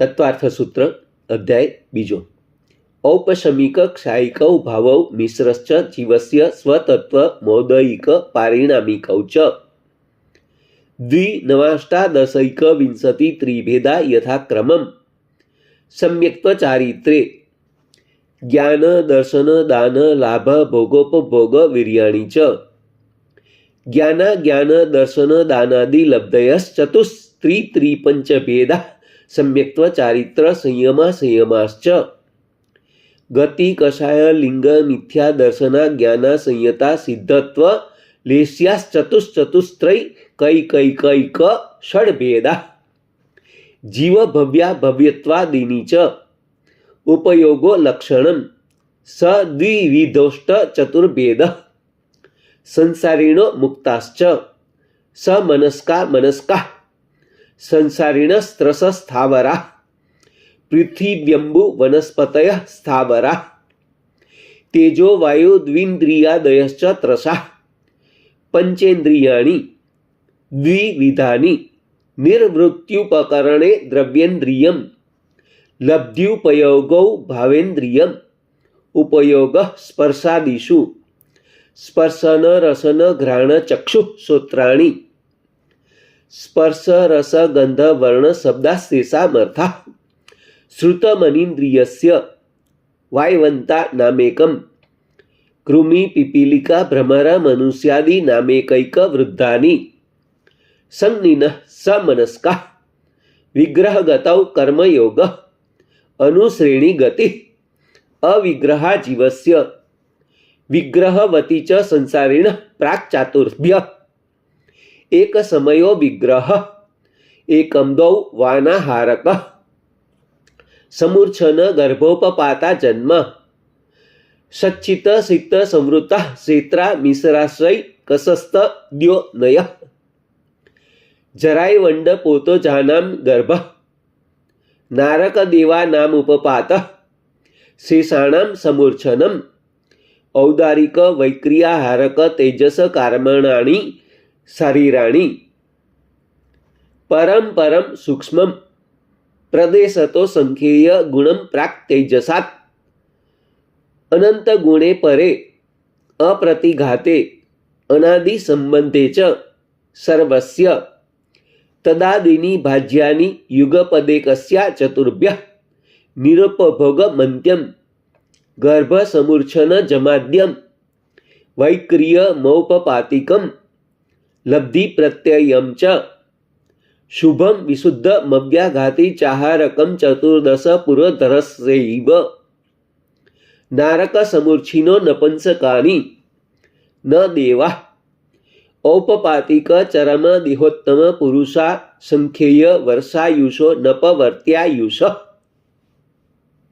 તત્વાર્થ સૂત્ર અધ્યાય બીજો. ઔપશમિક ક્ષાયિકૌ ભાવૌ મિશ્રશ્ચ જીવસ્ય સ્વતત્વ મૌદયિક પારિણામિકૌ ચ. દ્વિનવાષ્ટાદશૈક વિંશતિ ત્રિભેદા યથાક્રમમ. સમ્યક્ત્વ ચારિત્રે જ્ઞાન દર્શન દાન લાભ ભોગોપભોગ વીર્યાણી ચ. જ્ઞાના જ્ઞાન દર્શન દાનાદિ લબ્ધયશ્ચતુસ્ત્રી ત્રિપંચભેદા સમ્યક્ત્વ ચારિત્ર સંયમા સંયમાશ્ચ ગતિ કષાય લિંગ મિથ્યા દર્શના જ્ઞાન સંયતા સિદ્ધત્વ લેસ્યાશ્ચતુશ્ચતુસ્ત્રય કઈ કઈ કઈ ક ષડભેદા જીવ ભવ્યા ભવ્યત્વાદિની ચ ઉપયોગો લક્ષણમ સ દ્વિવિધોષ્ટ ચતુર્ભેદ સંસારીણો મુક્તાશ્ચ સ મનસ્કા મનસ્કા संसारिणः स्त्रसस्थावराः स्थावरा। वनस्पतयः स्थावराः। तेजोवायुद्विन्द्रियादयश्च त्रसा। पञ्चेन्द्रियाणि द्विविधानि। निर्वृत्त्युपकरणे द्रव्येन्द्रियं लब्ध्युपयोग भावेन्द्रियम्। उपयोगः स्पर्शादिषु। स्पर्शनरसनघ्राणचक्षुः सूत्राणि। સ્પર્શ, રસ, ગંધ, વર્ણ શબ્દાશેષામર્થા શ્રુતમનિન્દ્રિયસ્ય વાયવંતા નામેકમ. કૃમિ, પીપીલિકા, ભ્રમર, મનુષ્યાદિ નામેકૈક, વૃદ્ધાની. સંજ્ઞિન સમનસ્કા. વિગ્રહગતૌ, કર્મયોગ. અનુશ્રેણી, ગતિ. અવિગ્રહા જીવસ્ય વિગ્રહવતી ચ સંસારીણ પ્રાક એક સમયો વિગ્રહ એકમદૌ વાનાહારક, સમૂર્છન ગર્ભોપપાતા જન્મ, સચ્ચિત સિત સંવૃત ક્ષેત્રા મિશ્રાશ્રય કસસ્ત દ્યો નય જરાય વંડ પોતો જાનામ ગર્ભ, નારક દેવા નામ ઉપપાત, શેષાણામ સમૂર્છનમ, ઔદારિક વૈક્રિયાહારક તેજસ કર્મણાની શરીરાણી પરમ પરમ સૂક્ષ્મમ. પ્રદેશતો સંખ્યેય ગુણમ પ્રાક તેજસાત. અનંત ગુણે પરે, અપ્રતિઘાતે, અનાદિ સંબંધે ચ, સર્વસ્ય. તદાદિની ભાજ્યાની યુગપદે કસ્યા ચતુર્ભ્ય. નિરુપભોગ મંત્યમ. ગર્ભ સમૂર્છન જમાદ્યમ. વૈક્રિય મૌપપાતિકમ. લબ્ધિ પ્રત્યયમ ચ. શુભમ વિશુદ્ધ મવ્યાઘાતી ચાહારકમ ચતુર્દશ પુરધરસૈવ નારક સમૂર્છિનો નપંસકાની ન દેવા. ઔપપાતિક ચરમ દેહોત્તમ પુરુષા સંખ્યેય વર્ષાયુષો નપવર્ત્યાયુષ.